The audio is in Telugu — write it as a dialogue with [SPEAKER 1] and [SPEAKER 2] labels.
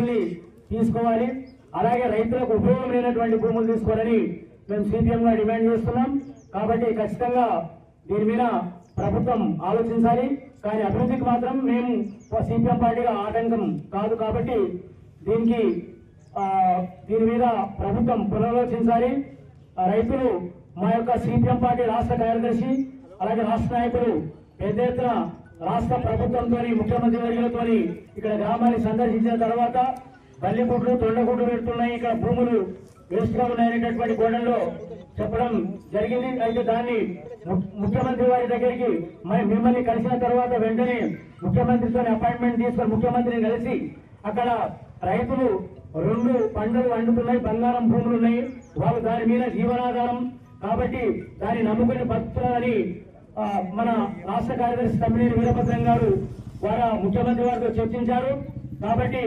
[SPEAKER 1] భూముల్ని తీసుకోవాలి. అలాగే రైతులకు ఉపయోగం లేనటువంటి భూములు తీసుకోవాలని మేము సిపిఎం గా డిమాండ్ చేస్తున్నాం. కాబట్టి ఖచ్చితంగా దీని మీద ప్రభుత్వం ఆలోచించాలి. కానీ అభివృద్ధికి మాత్రం మేము సిపిఎం పార్టీగా ఆటంకం కాదు కాబట్టి దీనికి దీని మీద ప్రభుత్వం పునరాలోచించాలి. రైతులు మా యొక్క సిపిఎం పార్టీ రాష్ట్ర కార్యదర్శి అలాగే రాష్ట్ర నాయకులు పెద్ద ఎత్తున రాష్ట్ర ప్రభుత్వంతో ముఖ్యమంత్రి వర్యులతో ఇక్కడ గ్రామాన్ని సందర్శించిన తర్వాత బల్లిగుడ్లు తొండగుడ్లు పెడుతున్నాయి. ఇక్కడ భూములు వేస్ట్ ఉన్నాయనేటటువంటి గోడల్లో చెప్పడం జరిగింది. అయితే దాన్ని ముఖ్యమంత్రి వారి దగ్గరికి మరి మిమ్మల్ని కలిసిన తర్వాత వెంటనే ముఖ్యమంత్రితో అపాయింట్మెంట్ తీసుకొని ముఖ్యమంత్రిని కలిసి అక్కడ రైతులు రెండు పంటలు వండుతున్నాయి. బంగారం భూములు ఉన్నాయి. వాళ్ళు దాని మీద జీవనాధారం. కాబట్టి దాన్ని నమ్ముకుని బతుకుతున్నారని మన రాష్ట్ర కార్యదర్శి తమ్మినేని వీరభద్రం గారు వారు ముఖ్యమంత్రి వారితో చర్చించారు. కాబట్టి